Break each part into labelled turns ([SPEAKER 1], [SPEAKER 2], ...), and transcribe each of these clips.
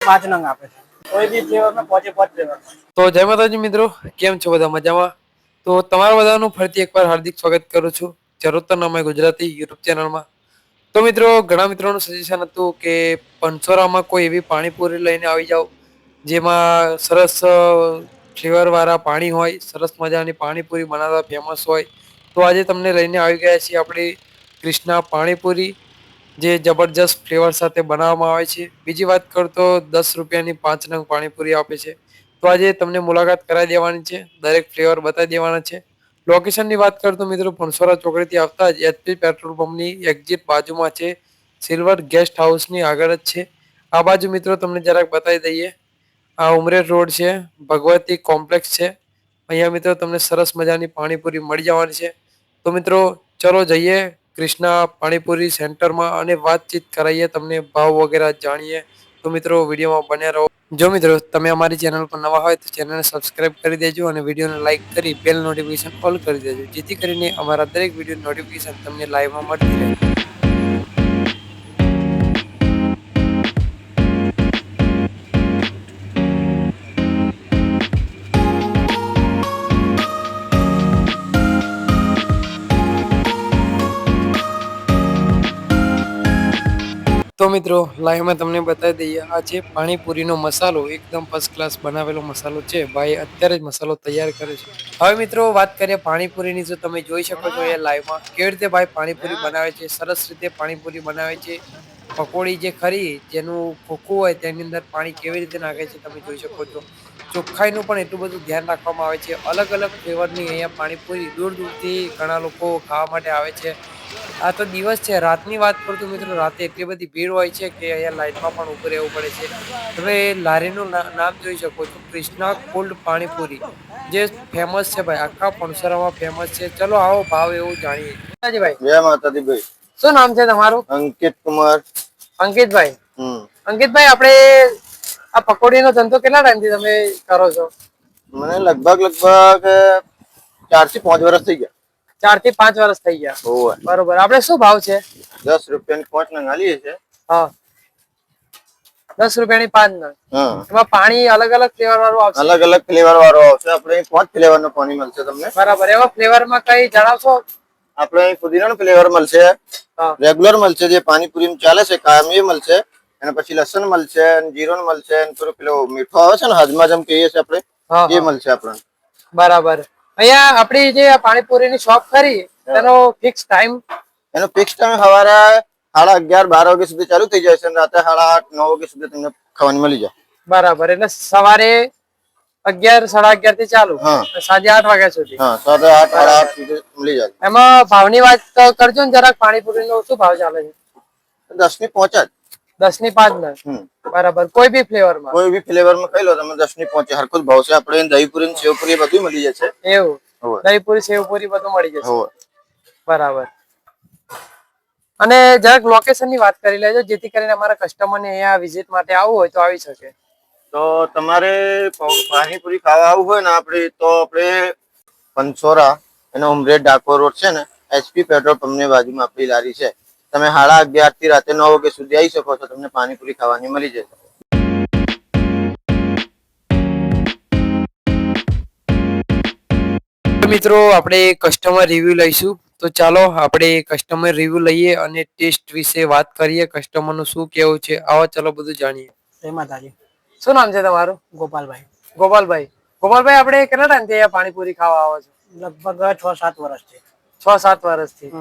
[SPEAKER 1] પાંચ નંગ આપે છે. કોઈ બી ફ્લેવરમાં પોચે પોચ ફ્લેવર
[SPEAKER 2] તો જય માતાજી મિત્રો, કેમ છો બધા મજામાં? તો તમારા બધાનું ફરીથી એકવાર હાર્દિક સ્વાગત કરું છું. જરૂરતર નામે ગુજરાતી યુટ્યુબ ચેનલમાં. તો મિત્રો, ઘણા મિત્રોનું સજેશન હતું કે પંચોરામાં કોઈ એવી પાણીપુરી લઈને આવી જાઓ, જેમાં સરસ ફ્લેવરવાળા પાણી હોય, સરસ મજાની પાણીપુરી બનાવતા ફેમસ હોય. તો આજે તમને લઈને આવી ગયા છીએ આપણી ક્રિષ્ના પાણીપુરી. જે જબરજસ્ત ફ્લેવર સાથે બનાવવામાં આવે છે. બીજી વાત કરું તો દસ રૂપિયાની પાંચ નંગ પાણીપુરી આપે છે. તો આજે તમને મુલાકાત કરાવી દેવાની છે. દરેક ફ્લેવર બતાવી દેવાના છે. લોકેશનની વાત કરું તો મિત્રો પણસોરા ચોકડીથી આવતા જ એચપી પેટ્રોલ પંપની એક્ઝિટ બાજુમાં છે. સિલ્વર ગેસ્ટ હાઉસની આગળ જ છે. આ બાજુ મિત્રો તમને જરાક બતાવી દઈએ. આ ઉમરેઠ રોડ છે. ભગવતી કોમ્પ્લેક્સ છે. અહીંયા મિત્રો તમને સરસ મજાની પાણીપુરી મળી જવાની છે. તો મિત્રો ચલો જઈએ. કૃષ્ણા પાણીપુરી સેન્ટરમાં અને વાતચીત કરાવીએ તમને ભાવ વગેરે જાણીએ. તો મિત્રો, વિડીયોમાં બન્યા રહો. જો મિત્રો, તમે અમારી ચેનલ પર નવા હોય તો ચેનલને સબસ્ક્રાઇબ કરી દેજો અને વિડીયોને લાઇક કરી બેલ નોટિફિકેશન ઓલ કરી દેજો. જેથી કરીને અમારા દરેક વીડિયો નોટિફિકેશન તમને લાઈવમાં મળતી રહે. તો મિત્રો, લાઈવમાં તમને બતાવી દઈએ, આ છે પાણીપુરીનો મસાલો, એકદમ ફર્સ્ટ ક્લાસ બનાવેલો મસાલો છે. ભાઈ અત્યારે જ મસાલો તૈયાર કરે છે. હવે મિત્રો, વાત કરીએ પાણીપુરીની તો તમે જોઈ શકો છો એ લાઈવમાં, કેવી રીતે ભાઈ પાણીપુરી બનાવે છે, સરસ રીતે પાણીપુરી બનાવે છે. પકોડી જે ખરી, જેનું ખોખું હોય તેની અંદર પાણી કેવી રીતે નાખે છે તમે જોઈ શકો છો. ચોખ્ખાઈનું પણ એટલું બધું ધ્યાન રાખવામાં આવે છે. અલગ અલગ ફ્લેવરની અહીંયા પાણીપુરી દૂર દૂરથી ઘણા લોકો ખાવા માટે આવે છે. આ તો દિવસ છે રાતની વાત કરું તો મિત્રો રાતે એટલી બધી ભીડ હોય છે કે અહીંયા લાઈનમાં પણ ઉભું રહેવું પડે છે. તમે લારીનું ના- નામ જોઈ શકો છો કૃષ્ણા કોલ્ડ પાણીપુરી. જે ફેમસ છે ભાઈ આખા પણસરામાં ફેમસ છે. ચલો આવો ભાવ એવું જાણીએ. ભાઈ
[SPEAKER 3] જય માતાજી ભાઈ
[SPEAKER 2] શું નામ છે તમારું?
[SPEAKER 3] અંકિત કુમાર.
[SPEAKER 2] અંકિતભાઈ. અંકિતભાઈ આપણે આ પકોડીનો ધંધો કેટલા ટાઈમથી તમે કરો છો?
[SPEAKER 3] મને લગભગ લગભગ ચારથી પાંચ વર્ષ થઈ ગયા.
[SPEAKER 2] ચારથી પાંચ વર્ષ થઈ ગયા. બરોબર. આપડે શું ભાવ છે?
[SPEAKER 3] દસ રૂપિયાની પાંચ નંગ આલીએ છે
[SPEAKER 2] હા. દસ રૂપિયાની પાંચ નંગ. એમાં પાણી અલગ અલગ ફ્લેવર વાળું આવશે?
[SPEAKER 3] અલગ અલગ ફ્લેવર વાળો આવશે આપડે પાંચ ફ્લેવરનું પાણી મળશે તમને.
[SPEAKER 2] બરાબર. એવા ફ્લેવરમાં કઈ જણાવશો?
[SPEAKER 3] આપણે અહીં પુદીનાનું ફ્લેવર મળશે. રેગ્યુલર મળશે. જે પાણીપુરી ચાલે છે કાયમ એ મળશે. અને પછી લસણ મળશે જીરો મળશે થોડું પેલો મીઠો આવે છે ને હાજમા જેમ કહીએ છીએ આપણે એ. મળશે આપણને.
[SPEAKER 2] બરાબર. અહીંયા આપણી જે પાણીપુરીની શોપ ખરી તેનો ફિક્સ ટાઈમ
[SPEAKER 3] એનો ફિક્સ ટાઈમ સવારે સાડા અગિયાર બાર વાગ્યા સુધી ચાલુ થઈ જાય છે અને રાતે સાડા આઠ નવ વાગ્યા સુધી તમને ખાવાની મળી જાય.
[SPEAKER 2] બરાબર એટલે સવારે અગિયાર સાડા અગિયારથી ચાલુ
[SPEAKER 3] હા.
[SPEAKER 2] સાંજે આઠ વાગ્યા સુધી.
[SPEAKER 3] સાડા આઠ સાડા આઠ સુધી મળી જાય.
[SPEAKER 2] એમાં ભાવની વાત કરજો ને જરાક પાણીપુરી નો શું ભાવ ચાલે છે?
[SPEAKER 3] દસની પહોંચા
[SPEAKER 2] દસની. પાંચ નંગ. બરાબર. કોઈ બી ફ્લેવરમાં
[SPEAKER 3] કોઈ બી ફ્લેવરમાં ખાઈ લો તમે દસની પહોંચે હરખો જ ભાવ છે. આપણે દહીપુરી સેવપુરી બધું મળી જશે.
[SPEAKER 2] એવું. દહીપુરી સેવપુરી બધું મળી જશે. બરાબર. અને જરાક લોકેશનની વાત કરી લેજો જેથી કરીને અમારા કસ્ટમર ને અહીંયા વિઝિટ માટે આવવું હોય તો આવી શકે.
[SPEAKER 3] તો તમારે પાણીપુરી ખાવા આવવું હોય ને આપણે તો આપણે પંચોરા એનો ઉમરેડ ડાકોર રોડ છે ને એચપી પેટ્રોલ પંપની બાજુમાં આપણી લારી છે. તમે સાડા અગિયારથી રાતે નવ વાગ્યા સુધી આવી શકો છો તમને પાણીપુરી ખાવાની મળી જશે.
[SPEAKER 2] મિત્રો આપણે કસ્ટમર રિવ્યુ લઈશું. તો ચાલો આપણે કસ્ટમર રિવ્યુ લઈએ અને ટેસ્ટ વિશે વાત કરીએ. કસ્ટમરનું શું કેવું છે? આવો ચાલો બધું જાણીએ.
[SPEAKER 1] જય માતાજી
[SPEAKER 2] શું નામ છે તમારું?
[SPEAKER 1] ગોપાલભાઈ.
[SPEAKER 2] ગોપાલભાઈ. ગોપાલભાઈ આપણે કેટલા ટાઈમથી અહીંયા પાણીપુરી ખાવા આવો છો?
[SPEAKER 1] લગભગ છ સાત વર્ષથી
[SPEAKER 2] છ. સાત વર્ષથી.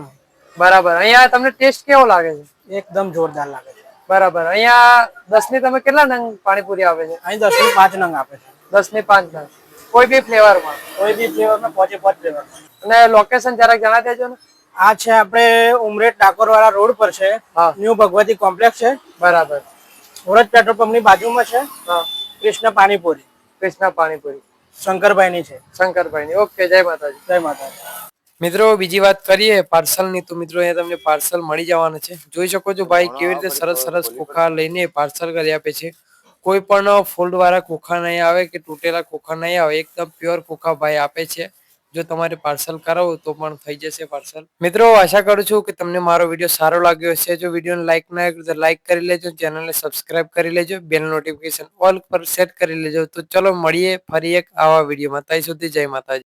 [SPEAKER 2] બરાબર. અહીંયા તમને ટેસ્ટ કેવો લાગે છે?
[SPEAKER 1] એકદમ જોરદાર લાગે છે.
[SPEAKER 2] બરાબર. અહીંયા દસની તમે કેટલા નંગ પાણીપુરી આવે છે?
[SPEAKER 1] અહીં દસની પાંચ નંગ આપે છે.
[SPEAKER 2] દસની પાંચ નંગ. કોઈ બી ફ્લેવરમાં?
[SPEAKER 1] કોઈ બી ફ્લેવરમાં પોચે પાંચ ફ્લેવર
[SPEAKER 2] અને લોકેશન જરાક જણાવી દેજો ને.
[SPEAKER 1] આ છે આપણે ઉમરેટ ડાકોર વાળા રોડ પર છે. ન્યુ ભગવતી કોમ્પ્લેક્સ છે.
[SPEAKER 2] બરાબર.
[SPEAKER 1] સુરત પેટ્રોલ પંપની બાજુમાં છે. કૃષ્ણ પાણીપુરી.
[SPEAKER 2] કૃષ્ણ પાણીપુરી.
[SPEAKER 1] શંકરભાઈ ની છે.
[SPEAKER 2] શંકરભાઈની. ઓકે જય માતાજી.
[SPEAKER 1] જય માતાજી.
[SPEAKER 2] મિત્રો, બીજી વાત કરીએ, પાર્સલની તો મિત્રો અહીંયા તમને પાર્સલ મળી જવાના છે. જોઈ શકો છો ભાઈ કેવી રીતે સરસ સરસ ખોખા લઈને પાર્સલ કરી આપે છે. કોઈ પણ ફોલ્ડ વાળા ખોખા નહીં આવે કે તૂટેલા ખોખા નહીં આવે, એકદમ પ્યોર ખોખા ભાઈ આપે છે. જો તમારે પાર્સલ કરાવવું તો પણ થઈ જશે પાર્સલ. મિત્રો, આશા કરું છું કે તમને મારો વીડિયો સારો લાગ્યો હશે. જો વિડીયોને લાઈક ના કર્યું તો લાઈક કરી લેજો, ચેનલને સબસ્ક્રાઇબ કરી લેજો, બેલ નોટિફિકેશન ઓલ પર સેટ કરી લેજો. તો ચલો મળીએ ફરી એક આવા વિડીયોમાં. ત્યાં સુધી જય માતાજી.